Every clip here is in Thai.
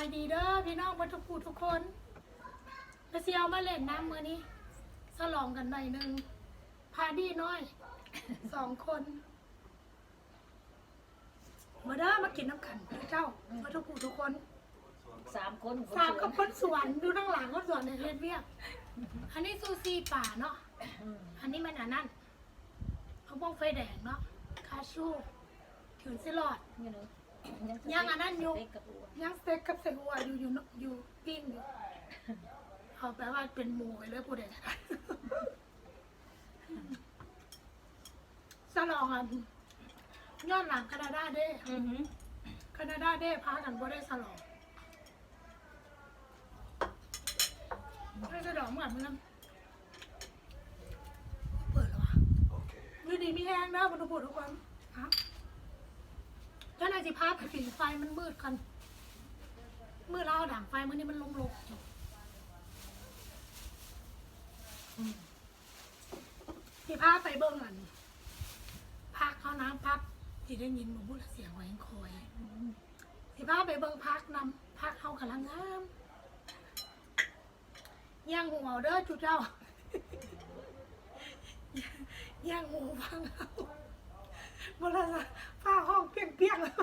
ายดีเด้อพี่น้องบรรทุกผู้ทุกคนมาเซียวมาเล่นน้ำมือนี้สลองกันหน่อยหนึ่งพาดีน้อย สองคน มาเด้อมากินน้ำกันเจ้าบรรทุกผู้ทุกคนสามคนสามกับคนสวนดูข้างหลังคนสวนในเรียนเวียกอันนี้ซูซีป่าเนาะอืมอันนี้มันอันนั้นเอาบ้องไฟแดงเนาะคาชูถือซิลอดนี่เนาะ ยังอันนั้นอยู่เล็กกับอัวย่างสเต็กกับใส่หัวอยู่อยู่เนอะอยู่ปิ้งอยู่เอาแปลว่าเป็นหมูไปเลยพูดเด็ดสลองอะย้อนหลังแคนาดาเด้อือหือแคนาดาเด้พากันบ่ได้สลองไม่สลองเหมือนมันเปิดแล้ววะ Okay. อยู่ดีมีแห้งนะบรรทุกทุกคน ฮะแล้วนายสิพาไปผิงไฟมันมืดกันมืดแล้วเอาด่างไฟมันนี่มันลงลงอยู่อืมสิพาไปเบิ่งอันพักเขาน้ำพักที่ได้ยินหมูพูดเสียงไว้คอยสิพาไปเบิ่งพักนำพักเขากำลังงามย่างหัวเด้อจุเจ้าย่างหูฟังเอาบนละ ฝ้าห้องเปียงเปียงๆแล้ว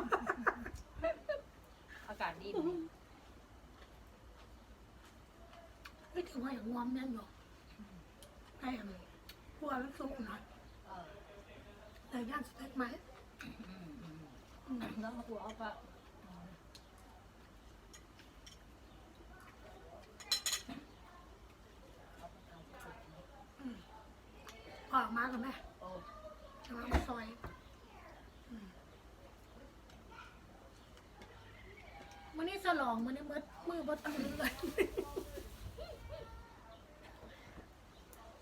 อากาศดีไม่ถึงว่าอย่างงอมยังอยู่ไอ้อันกลัวมันสูงหน่อยเออแต่ย่างสเต็กไหมอืมอืมอืมแล้วเอาหัวเอาปะอืมออกมากับแม่โอ้จะมามาซอยอืม มันนี่สลองมันนี่มืดมือบดมือเลย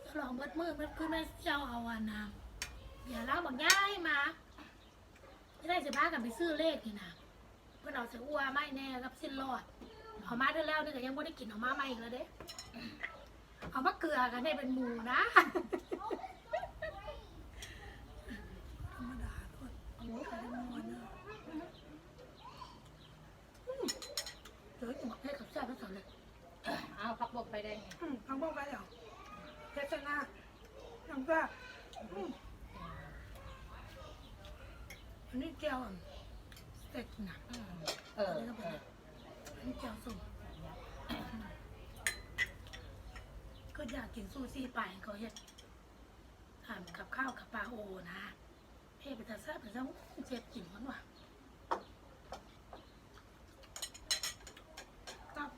สลองบดมือมันคือแม่เจ้าเอาอาน้ำอย่าเล่าบอกง่ายมาจะได้สิพากันไปซื้อเลขนี่นะเพื่อนเอาเสียอ้วไม่แน่กับสิ้นรอดเอามาได้แล้วนี่ก็ยังไม่ได้กินเอามาใหม่อีกแล้วเด้ เอามาเกลือกันได้เป็นหมูนะ ธรรมดาด้วยโอ้ยใครได้มอนเนอะอืมเดี๋ยวจะมาให้กับแซ่บ ทั้งสองเลยเอาพักบกไปได้ไงอืมทั้งบอกไปแล้วเพชรนาทั้งแซ่บอืมอันนี้แก้วอะสเต็กหนักอืมเอออันนี้ก็เอเป็นออันนี้แก้วส้มก็อยากกินซูซี่ไปก็เฮ็ดทำกับข้าวกับปลาโอนะ เพ่ไปแต่แซ่บไปซะเจ็บกินมันว่ะ ครับ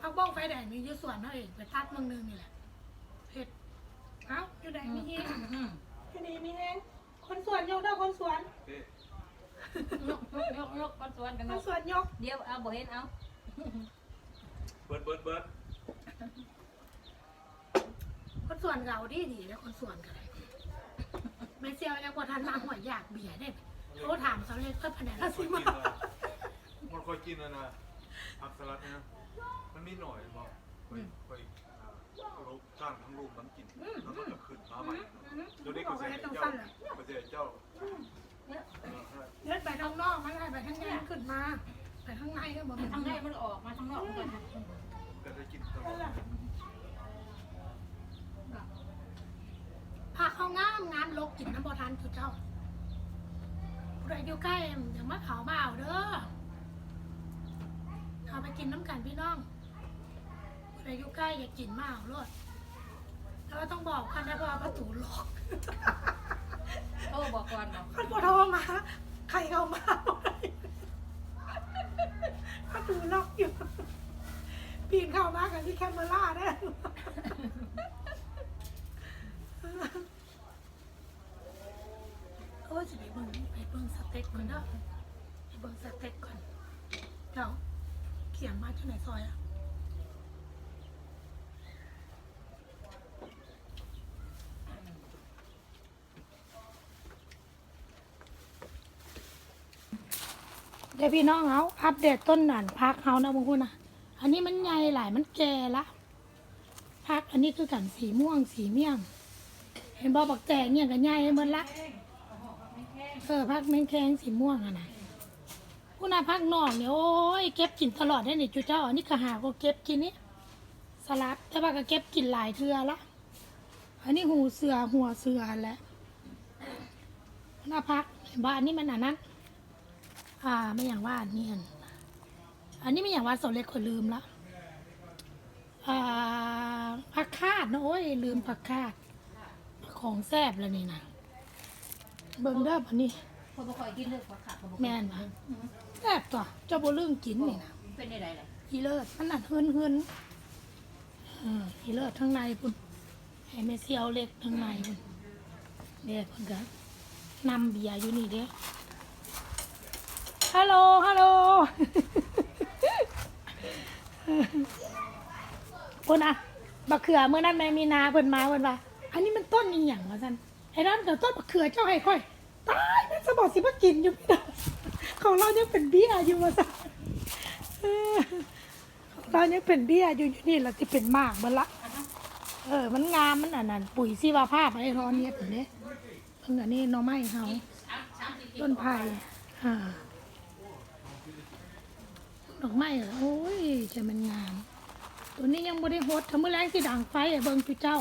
พักบ้อง ไฟแดงมีอยู่ส่วนเท่าเองไปตัดเมืองนึงนี่แหละเผ็ดเอ้าอยู่ไหนมีเฮงอืมอยู่นี่มีเฮงคนสวนยกเด้อคนสวนยกยกยกยกก้อนสวนกันคนะนสวนยกเดี๋ยวเอาบ่เห็นเอาเบิร์ดเบิร์ดเบิร์ดคนสวนเก่าดีดีแล้วคนสวนกันเลยไม่เซียวยังกว่าทันมาหัวอยากเบียร์ได้โทรถามเขาเลยก็แผนกมัละนค่สิอยกิมานนะมันคอยกินนะนะ ผักสลัดเนี่ยมันมีหน่อยบอกค่อยค่อยอ่ารูปก้านทั้งรูปมันกินแล้วมันจะขึ้นมาใหม่เดี๋ยวนี้ก็เสียเจ้าก็เสียเจ้าเนี่ยเออใช่เล่นไปข้างนอกไม่ได้ไปข้างในขึ้นมาไปข้างในก็บอกทางในมันออกมาทางนอกมันก็ได้กินตลอดพาเขางามงามลกกินน้ำบอทันคือเจ้าผู้ใดอยู่ใกล้อย่างมะเขามาเอาเด้อ เอาไปกินน้ำกันพี่น้องผู้ใดอยู่ใกล้อย่ากินมาเอาเลยแล้วต้องบอกกันนะเพราะว่าประตูล็อก โอ้บอกก่อนบอก มันปวดท้องมา ใครเข้ามาบ่ได้ประตูล็อกอยู่ ปีนเข้ามากันที่แคมเมล่าได้โอ้ยจะไปเบิ่งไปเบิ่งสเต็กก่อนเด้อไปเบิ่งสเต็กก่อนเดี๋ยวเขียนมาที่ไหนซอยอะ เดี๋ยวพี่น้องเอาอัปเดตต้นหนานพักเขานะมึงพูดนะอันนี้มันใหญ่หลายมันแก่ละพักอันนี้คือกันสีม่วงสีเมี่ยง เห็นบ่บักแตงเนี่ยก็ใหญ่เหมดละเออพักแมงแคงสีม่วงอะนะผู้นาพักนอกเนี่ยโอ้ยเก็บกินตลอดได้นี่จุเจ้าอันนี้ก็หาก็เก็บกินนี่สลัดแต่ว่าก็เก็บกินหลายเทื่อละอันนี้หูเสือหัวเสือแหละหน้าพักเห็นบ่อันนี้มันอันนั้น อ่าไม่อย่างว่าอันนี้อันอันนี้ไม่อย่างว่าโซเล็กคนลืมละอ่าผักคาดนะโอ้ยลืมผักคาด ของแซ่บแล้วนี่นะเบิ่งเด้อบันนี้คนบ่ค่อยกินเลยขอขาดคนบ่แม่นปะแซ่บตัวเจ้าบ่ลืมกินนี่นะเป็นได้ๆเลยอีเลิศมันอันเฮือนเฮือนอืมอีเลิศทั้งในพุ่นให้แม่เสียวเล็กทั้งในพุ่นเด้เพิ่นก็นำเบียร์อยู่นี่เด้ ฮัลโหล ฮัลโหลพุ่นอะบักเขือเมื่อนั้นแม่มีนาเพิ่นมาเพิ่นว่า อันนี้มันต้นอีหยังวะซั่นไอ้นั่นก็ต้นบักเขือเจ้าให้ค่อย ตายแม่สมองสิมากินอยู่พี่น้องของเรายังเป็นเบี้ยอยู่ว่าซั่นเออของเรายังเป็นเบี้ยอยู่อยู่นี่เราสิเป็นมากเบิดละเออ มันงามมันอันนั้นปุ๋ยชีวภาพไอ้ร้อนเนี้ยเห็นเด้เพิ่งอันนี้หน่อไม้เฮาต้นไผ่อ่า ดอกไม้เหรอโอ้ยจะมันงาม ตัวนี้ยังบ่ได้โฮดถ้ามื้อแรงสิดังไฟเบิ่งจุเจ้า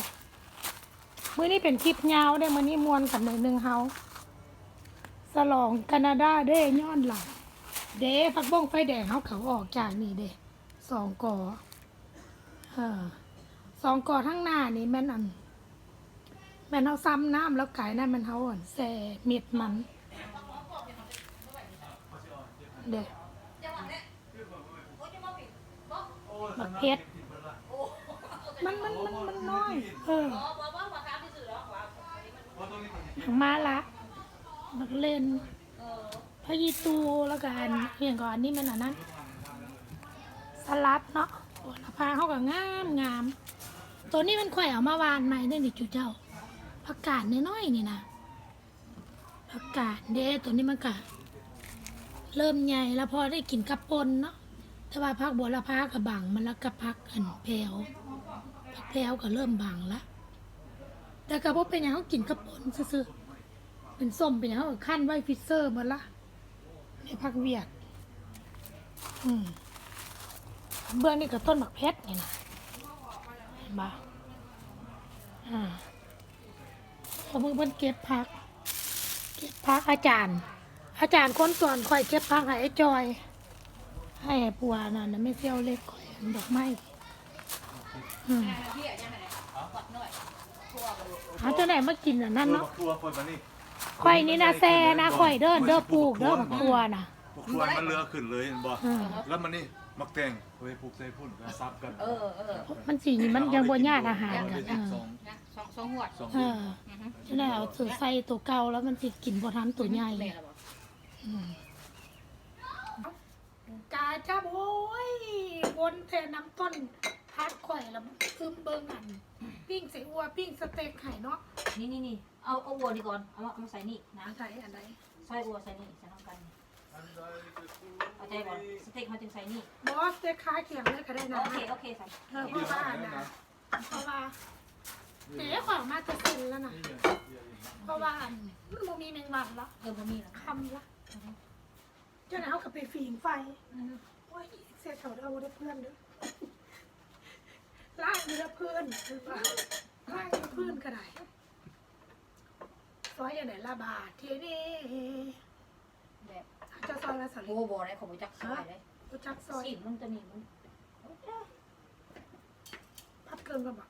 เมื้อนี้เป็นคลิปยาวได้มื้อนี้มวนกันหน่อยหนึงเฮาสลองแคนาดาเด้ย้อนหลังเด้พักบ้งไฟแดงเฮาเขาออกจากนี่เด้สองกอเออสองกอทั้งหน้านี่แม่นอันแม่นเฮาซ้ำน้ำแล้วไก่นั่นมันเฮาอ่อนแซ่เม็ดมันเด้ บักเพชรมันมันมันมันน้อย เออหางมาละบักเล่นพยีตูแล้วกันเพียงก่อนนนี้มันอันนั้นสลัดเนาะโอ้ละพาเขาก็งามงามตัวนี้มันข่อยเอามาวานใหม่ได้นี่จุเจ้าผักกาดน้อยๆนี่นะผักกาดเด้ตัวนี้มันก็เริ่มใหญ่แล้วพอได้กินกับปนเนาะ แต่ว่าพักบัวละพากับบังมันล้วกับพักอันแพรวพักแล้วก็เริ่มบางละแต่ก็บ่เป็นอย่างเขากินกระปนซื่อเป็นส้มเป็นอย่างเขาขั้นไว้ฟิเซอร์มาละในพักเวียด อืมเบื้องนี่ก็ต้นหมักเพชรนี่นะเห็นบ่อ่าพอมึงเพิ่นเก็บพัก เก็บพักอาจารย์ อาจารย์คนสอนคอยเก็บพักให้ไอ้จอย ให้ไอ้ปัวนั่นนะไม่เซี่ยวเล็กคอยอันดอกไม้อืมเบี้ยยังไงกดหน่อยทั่วไปเขาจะไหนมากินอันนั้นเออเนาะบักทัวคนมานี่ข่อยนี่นะแซ่นะข่อยเด้อเด้อปลูกเด้อบักตัวน่ะบักทัวมันเรือขึ้นเลยเห็นบ่อืมแล้วมันนี่มักแตงเฮ้ยปลูกใส่พุ่นแล้วซับกัน เออเออมันสีมันยังบ่ญาติอาหารกันเออสองนะสองสองหัวดสองเอเดือนอจะได้เอาถือใส่ตัวเก่าแล้วมันสิกินบ่ทันตัวใหญ่แม่ละบ่อืม กาจับโอ้ยวนแต่น้ำต้นพัดข่อยแล้วซึมเบิ่งอัน ปิ้งใส่อัวปิ้งสเต็กไข่เนาะนี่นี่นี่เอาเอาวัวนี่ก่อน เอามาเอามาใส่นี่นะใส่อันใดใส่วัวใส่นี่ใส่น้ำกันเอาใจก่อนสเต็กเขาจึงใส่นี่บอสสเต็กขาเขียงเลยก็ได้นะโอเคโอเคใส่เออเพราะว่าอันนะเพราะว่าเดี๋ยวของมาจะสิ้นแล้วนะเพราะว่าอันมันบ่มีแมงวันละเออบ่มีแล้วคำละ เจ้าหน้าเขากับไปฝีงไฟโอ้ยเสียแถวเราได้เพื่อนเด้วยล่างอยู่แล้วเพื่อนหรือเปล่าล่างอยู่เพื่อนก็ได้ซอยอย่างไหนละบาททีนี้แบบเจะซอยละสลิโอ้บ่ได้ของบ่จักซอยเลยรู้จักซอยสิมันตัวนี้มันพัดเกินกันบ่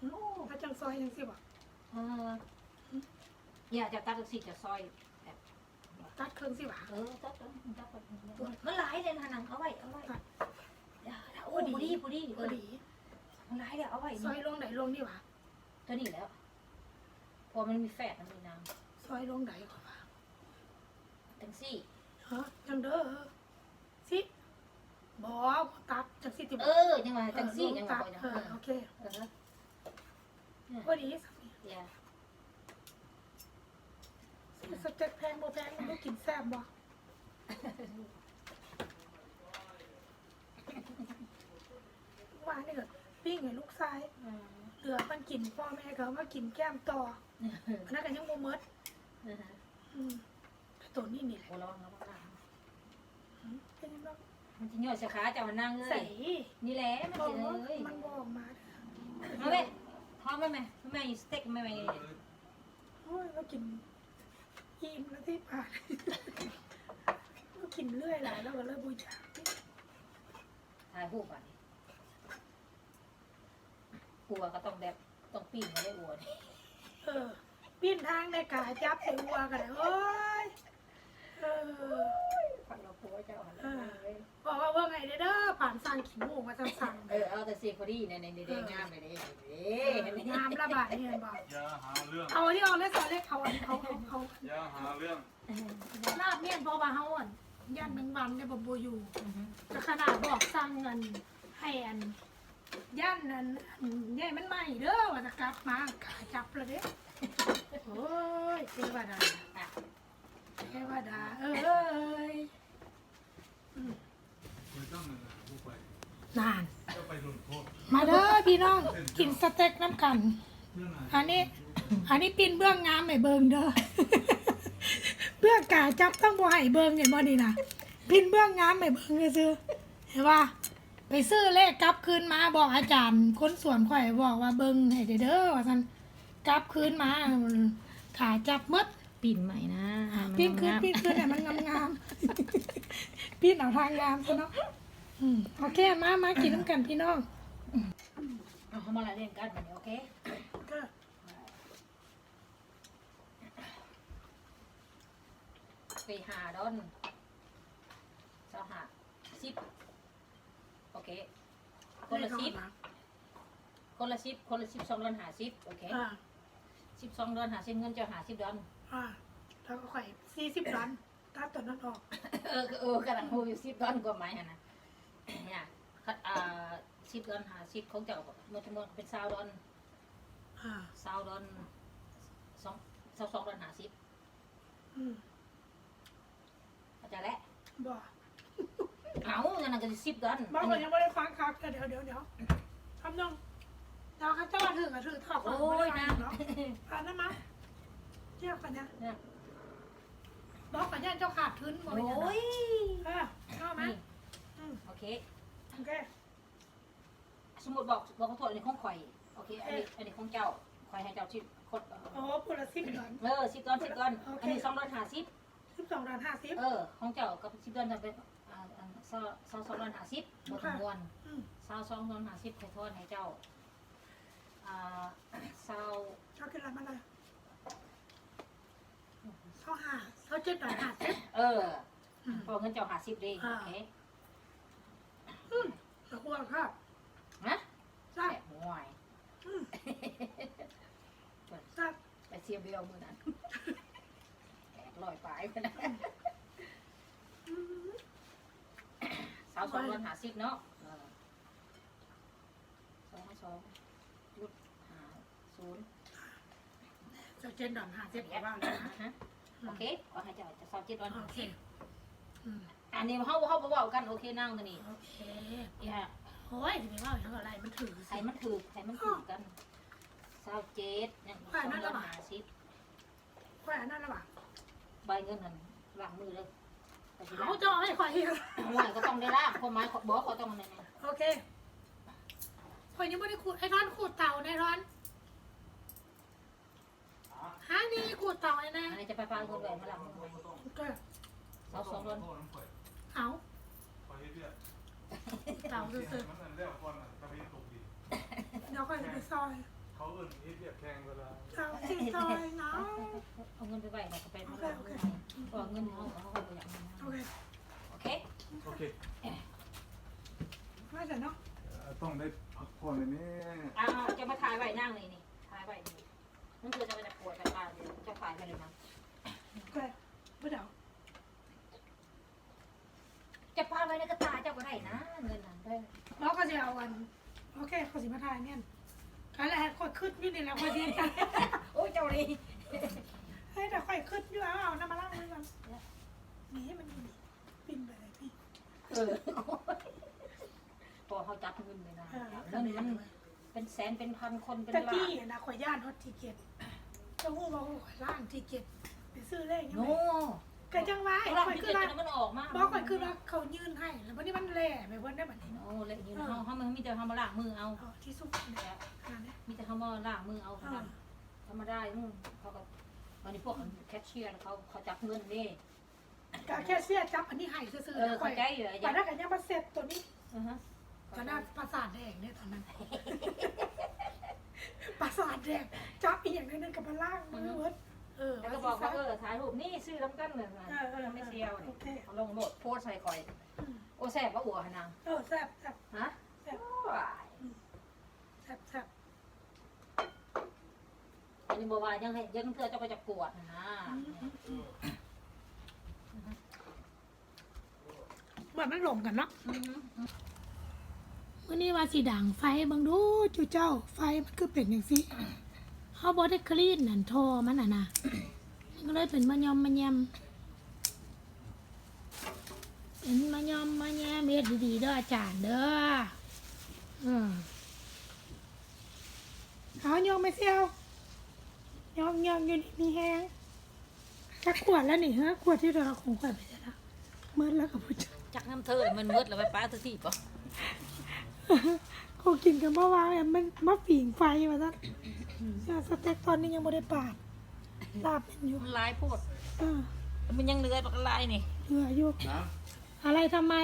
โอ้พัดจังซอยยังสิบ่เออเนี่ยจะตัดสิจะซอยแบบ ตัดเครื่องสิบ่เออตัดตัดตัดมันหลายเลยนะนังเอาไว้เอาไว้โอ้พอดีพอดีพอดีมันหลายเดี๋ยวเอาไว้ซอยลงไหนลงนี่หวะตัวนี้แล้ว พอมันมีแฟตมันมีน้ซอยลงไหนก่อนวะจังซี่ฮะจังเด้อสิบ่ตัดจังสิติบ่เออยังไงทั้งซี่ยังไงตัดก่อนนะโอเคพอดีสักอย่า สเต็กแพงบ่แพงบ่กินแซ่บบ่ว่านี่ก็ปิ้งให้ลูกชายอืมเหลือมันกินพ่อแม่เขามากินแก้มต่ออันนั้นก็ยังโมเมดอืมแต่ตัวนี้นี่แหละโอ้ระวังระวังระวังเป็นยังไงมันจะย่อยสาขาเจ้ามานั่งเลใส่ยนี่แหละมันบอจะกว่าเลยมันบอกมาเอาเว้ยทอดไหมแม่แม่สเต็กไหมแม่โอ้ยเรากิน อิ่มแล้วที่ผ่านก็กินเรื่อยหลายแล้วก็เริ่มบูชาถ่ายรูปก่อนกลัวก็ต้องแบบต้องปีนมาได้อวดเออปิ้นทางในกาจับใส่วัวกันเลยโอ้ยเออฟังเรากลัวเจ้าหันหเอลัองเลย บอกว่าว่าไงเด้อผ่านสั่งขี้หมูมาสั่งสั่งเออเอาแต่ซีพอดีในในในในงามเลยเด้เด้งามระบาดเนี่ยบอกอย่าหาเรื่องเอาที่เอาเล็กสอนเล็กเขาอันเขาเขาเขาอย่าหาเรื่องลาบเนี่ยเพราะว่าเขาอ่อนย่านแมงวันเนี่ยบบูอยู่ก็ขนาดบอกสั่งเงินให้อันย่านนั้นอันใหญ่มันใหม่เด้อว่าจะกลับมาขาจับเลยเด้โอ้ยเทวดาเทวดาเอ้ย นนะผู้ไปนานจะไปลงโทษมาเด้อพี่น้องกินสเต็กน้ำกันเพื่อนไหนอันนี้ อันนี้ปินเบื้องงามไม่เบิงเด้อเบื้องกาจับต้องบ่ให้เบิงเห็นบ่นี่นะปินเบื้องงามไม่เบิงซื้อเห็นว่าไปซื้อเลขกลับคืนมาบอกอาจารย์คนสวนข่อยบอกว่าเบิงให้เด้อว่าซั่นกลับคืนมาขาจับหมดปีนใหม่นะปีนคืนปีนคืนเนี่ยมันงามงามๆปีนเอาทางงามซะเนาะอืมโอเคมามากินน้ำกันพี่น้อง เอาเขามาละเล่นกันแบบนี้โอเคก็ไปหาดอนสาหาสิบโอเค คนละสิบคนละสิบคนละสิบสองดอนหาสิบโอเคอ่าสิบสองดอนหาสิบเงินเจะหาสิบดอนอ่าแล้วก็ข่อยสี่สิบล้าน ตัดตัวนั้นออก เออเออกำลังพูดอยู่สิบดอนกว่าไหมฮะนะเนี่ยคัดอ่าสิบดอนหาสิบของเจ้ามันจำนวนเป็นซาวดอนอ่าซาวดอนสองสองสองดอนหาสิบอืมเข้าใจแล้วบ่เอาเงินนั่นก็สิบดอนบอกว่ายังไม่ได้ฟังครับเดี๋ยวเดี๋ยวเดี๋ยวคำนึงเดี๋ยวเขาจะมาถึงกับถือถอดโอ้ยนะเนาะผ่านนะมั้ยเทียบกันเนี่ย เนี่ย บอกกันยันเจ้าขาดทุนบ่โอ้อยยเออเข้าไหมนี่อืมโอเค โอเค สมมติบอกบอกขอโทษอันนี้ของข่อย โอเค อันนี้อันนี้ของเจ้าข่อยให้เจ้าชิปคดโอ้ปุระสิบดอน เออสิบดอนสิบดอนอันนี้สองดอนหาสิบสิบสองดอนห้าสิบ เออ ของเจ้ากับสิบดอนจะเป็นอ่าอ่าซาซาสองดอนหาสิบหมดจำนวนอืมซาสองดอนหาสิบขอโทษให้เจ้า อ่าซาว เขากินอะไรมาเลยเขาหา เขาเจ็ดดอนห้าสิบเอออืม พอเงินเจ้าหาสิบเลยอ่าโอเคอืมตะกวงครับฮะใช่แอบห่วยอืมใช่ไปเสียเบลมือนั้นแอบลอยไปไปนะอืมสาวสองดอนหาสิบเนาะเออสองสองจุดหาศูนย์เจะเจ็ดดอนห้าสิบกว่าบ้านเลยนะ ฮะ โอเคขอให้เจ้าจะสอบเจ็ดดอนโอหาเคสิบอืมอันนี้เขาเขาบอกว่ากันโอเคนั่งตัวนี้โอเคอีฮะโอ้ยจะไม่ว่าอย่างไรมันถือใครสิมันถือใครมันถือกันสาวเจ็ดเนี่ยสองดอนหาสิบแขวนนั่นหรือเปล่าใบเงินนั่นวางมือเลยแต่ทีหลัเขางจะให้ข่อยเห็นหน่วยก็ต้องได้ล่างข้อไม้บอกเขาต้องนั่นไงโอเคข่อยยังไม่ได้ขูดไอ้ร้อนขูดเต่าในร้อนฮะ นี่ขูดเต่าไอ้นะอันนี้จะไปพาเงินแหวนมาหลังมือไหมก็สาวสองดอนโทษน้ำข่อยเอาข่อยเฮ็ดเนี่ยเต่าซื่อมันนั่นแล้วก่อนน่ะตะเวนตกดินๆเดี๋ยวข่อยจะไปซอยเขาเอิ้นเฮ็ดเรียกแข่งเวลาเต่าที่ซอยเนาะเอาเงินไปไว้เขาก็ไปมาหลังมือไหมก็เงินเขาเขาก็ไปอย่างนั้นโอเคโอเคโอเคไม่ใช่เนาะเอ่อต้องได้พักผ่อนเลยนี่อ่าจะมาถ่ายไว้นั่งเลยนี่ถ่ายไว้นี่ นั่นคือจะมาจะปวดไปบ้านเดี๋ยวจะถ่ายไปเลยนะโอเคไม่เดี๋ยวจะพาไว้ในกระตาเจ้าก็ได้นะเงินนั้นได้เราก็จะเอาวันโอเคเขาสิมาทายเนี่ยกันแหละข่อยขึ้นนี่นี่แหละข่อยเรียนกันโอ้ยเจ้านี่เฮ้ยแต่ข่อยขึ้นอยู่เอาเอาน้ำมาล้างมือก่อนนี่ให้มันอยู่นี่ปินไปเลยพี่เออพอเขาจับเงินเลยนะเออเงินมันไป เป็นแสนเป็นพันคนเป็นตะล้ากี้นนะข่อยย่านฮอตทิเก็ตเจะฮู้ว่าข่อยล่างทิเก็ตไปซื้อเลขยังโน่ไงก็จังว่าตลาดข่อยที่คือเกิดว่ามันออกมาบอกข่อยคือว่าเขายื่นให้แล้ววันนี้มันแหล่ไปเพิ่นได้บัดนี้เนาะโอ้เลยอยู่เฮาเฮามันมีแต่เฮามาล้างมือเอา เอาที่สุดเนี่ยขนาดนี้มีแต่เฮามาล้างมือเอาเอเท่าอนั้นธรรมดาอืมเขาก็วันนี้พวกแคชเชียร์เขาเขาจับเงินนี่ก็แค่เสียจับอันนี้ให้ซื่อเออๆข่เข้าอยใจอยู่อะตอนนั้นก็ยังมาเสร็จตัวนี้ อือฮะ ตอนนั้นประสาทแดงเนี่ยตอนนั้น ประสาทแดงจับอีกอย่างหนึงกับมาล่างมือเวิร์ดเออแล้วก็บอกว่าเออถ่ายรูปนี่ซื้อน้ำกันเลยนะเออเออไม่เซียวโอนี่เคเอาลงโหลดโพสต์ใส่คอยอืมโอ้แซ่บว่าอัวหนางเออแซ่บแซ่บฮะแซ่บว้ายแซ่บแซ่บอันนี้บอกว่ายังให้ยังเธอจะไปจะปวดนะเหมือนมันหลงกันเนาะอือฮึ วันนี้ว่าสีด่างไฟบังดูจูเจ้า ไฟมันคือเป็นอย่างสิเขาบอได้คลีนนั่นโทรมันอะนะมันก็เลยเป็นมะยอมมะแยมเป็นมะยอมมะแยมเม็ดดีๆเด้ออาจารย์เด้ออืมเอายองไม่เซียวยองยองอยู่นี่มีแห้งจักขวดแล้วนี่ฮะขวดที่เราของขวดไปแล้วเมื่อแล้วกับผู้ชายจักน้ำเธอมันมืดแเขากินกันเมื่อวานเนี่ยมันมะฝีงไฟมาซะสเต็กตอนนี้ยังไม่ได้ปาดลาบเป็นอยู่มันลายโพดเออมันยังเหลือปากลายนี่เหลืออยู่นะอะไรทำไม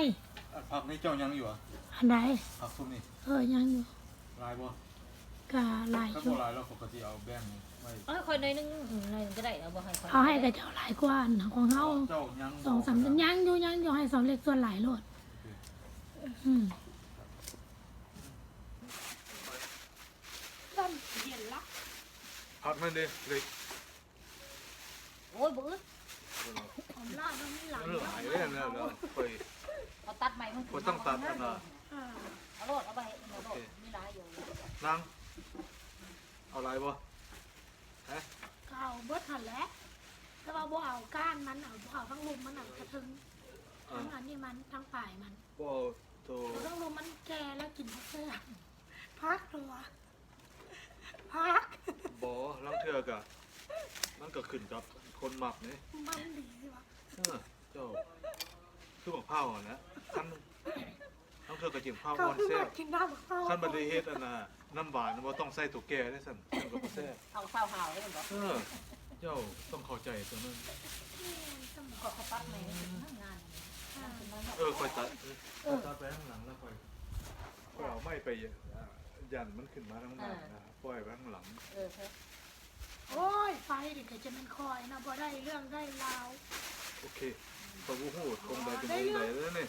ผักนี่เจ้ายังอยู่อะอันไหนผักซุปนี่เออยังอยู่ลายบ่กาลายถ้าอยู่บ่ลายเราปกติเอาแบ่งไว้เอ้ยคอยหน่อยนึงอืมหน่อยนึงก็ได้เอาบ่ให้คอยเขาให้กับเจ้าหลายกว่าอันของเขาเจ้ายังสองสามยังอยู่ยังอยู่ให้สองเล็กส่วนหลายโลดอืมต้นเย็นละ ผักนั่นดิเล็กโอ้ยบื้อผมลาดมันมีหลายมันหลายเลยนะแล้วค่อยเอาตัดใหม่มันค่อยต้องตัดอันน่ะอ่าเอาโลดเอาไปเอาโลดมีหลายอยู่นางเอาลายบ่ฮะก็เอาเบิดหันแหล้วแต่ว่าบ่เอาก้านมันเอาบ่เอาทั้งลุมมันเอากระทึงอ่าทั้งอันนี้มันทั้งปลายมันบ่โตเอาทั้งลุมมันแก่แล้วกินบ่เสื่อมพักตัวพัก บ่ลังเทื่อกะมันก็ขึ้นกับคนหมักนี่มันดีสิวะเออเจ้าคือบักพร้าวอะนะคันลังเทื่อกะจิ้มพร้าวเขาอ่อนคือแซ่มาบกินน้ำมะพร้าวคันบ่ได้เฮ็ดอันน่ะน้ำหวานบ่ต้องใส่ตัวแก่ได้ซั่นมันก็บ่แซ่บเอาข้าวหาวได้มันบอกเออ เจ้าต้องเข้าใจตัวนั้นสมองขอเขาตัดใหม่งานอ่าเออคอยตัดเออตัดไปข้างหลังแล้วคอยคอยเอาไม้ไปอะ ยันมันขึ้นมาข้างหน้านะปล่อยไว้ข้างหลังเออครับโอ้ยไฟดิก็จะมันคอยนะบ่ได้เรื่องได้ราวโอเคพอกูพูดคงใดเป็นคงใดแล้วนี่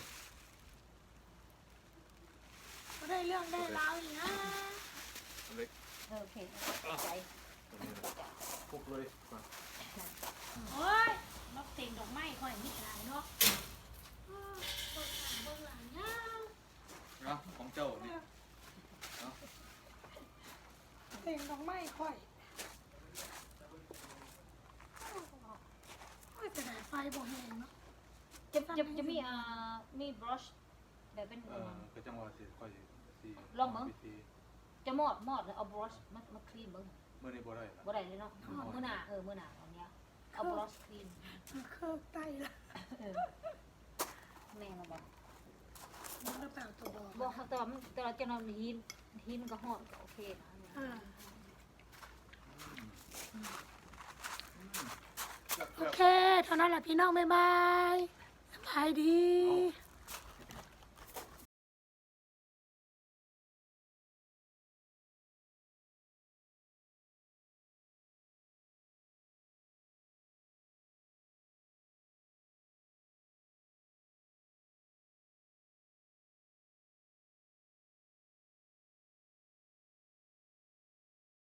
บ่ได้เรื่องได้ราวอีกนะเล็กเออโอเคใจตัวนี้นะพุกเลยมาโอ้ยนกเต็งดอกไม้คอยมีหลายเนาะอ้าวเบิ่งหลังเบิ่งหลังยาวเนาะของเจ้านี่ เต็งดอกไม้คอยโอ้ยแต่ได้ไฟบ่แห้งเนาะจะจะจะมีอ่ามีบรัชแบบเป็นเออก็จังหวะสิคอยสิลองมั้งจะมอดมอดแล้วเอาบรัชมามาคลีนเบิ่งเมื่อนี้บ่ได้ละบ่ได้เลยเนาะมื้อหน้าเออมื้อหน้าเอาเนี้ยเอาบรัชคลีนเครื่องไตละเออแม่มาบอกมันก็แปลตัวบอกบอกแต่ว่ามันแต่เราจะนอนหินหินมันก็ฮอดก็โอเคนะอ่าอืม โอเค เท่านั้นแหละพี่น้อง บ๊ายบายสบายดี